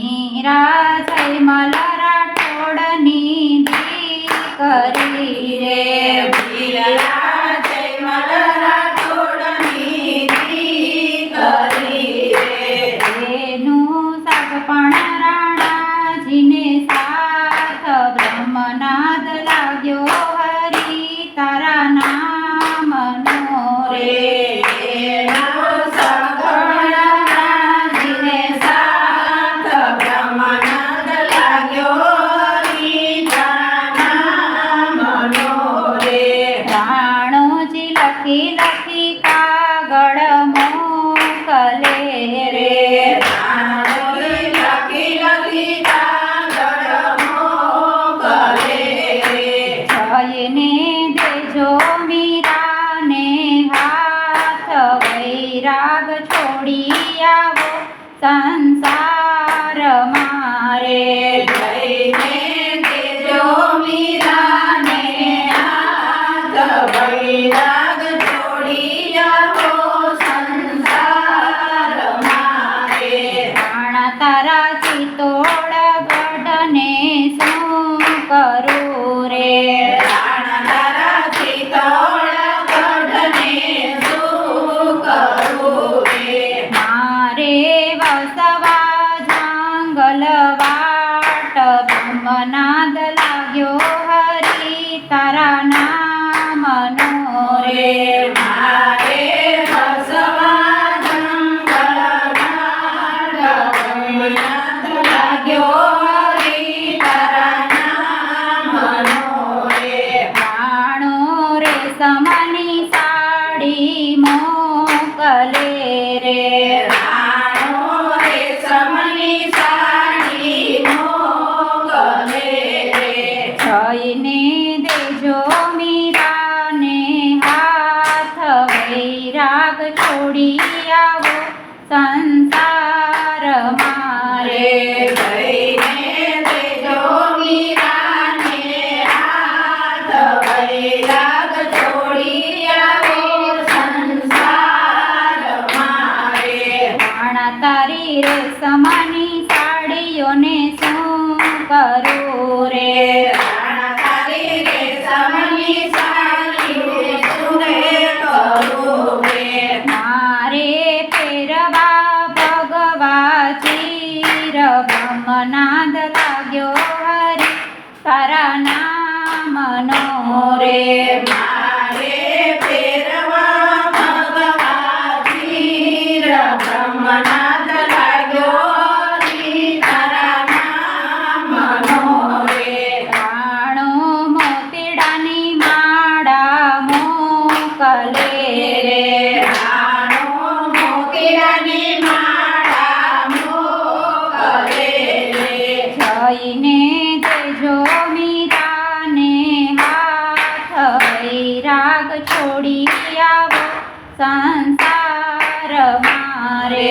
Mira, say. આવ્યાવો સંસાર મારે. જઈને દેજો મીરાને આગ વૈરાગ છોડી જાઓ સંસાર તારા ચાલે રે રાણો રેશમની સાડી મોકલે રે જઈને દેજો છોડી આવો સંસાર મારે Yeah. રાગ છોડી આવો સંસાર મારે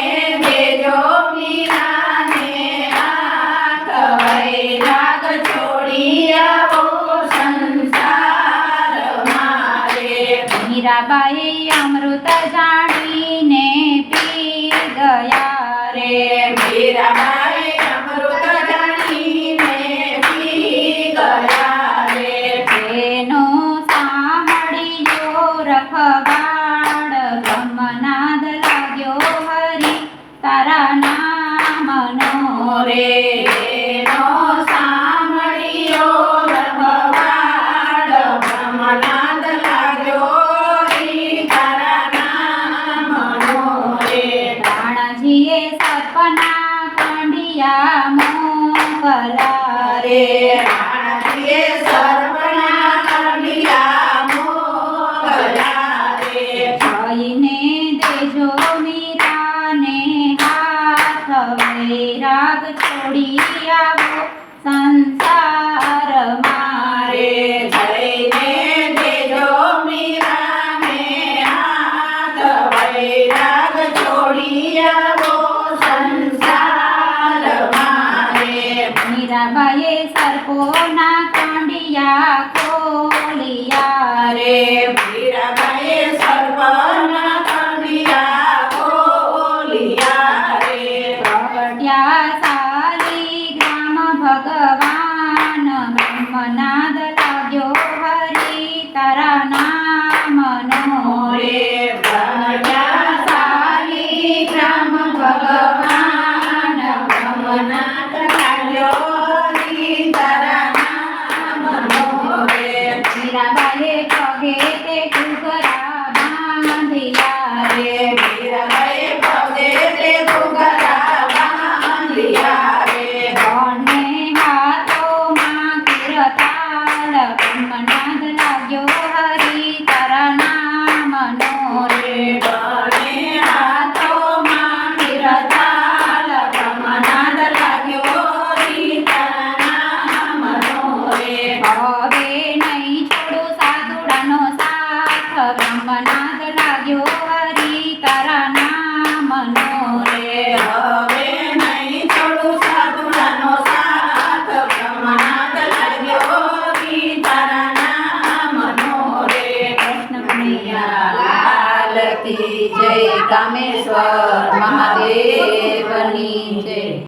મીરાબાઈ અમૃત જાણીને પી ગયા રે. મીરાબાઈ અમૃત જાણીને પી ગયા રે. તેનો સાંભળ્યો રખ કાંડિયા ખોલિયા રે કામેશ્વર મહાદેવની જય.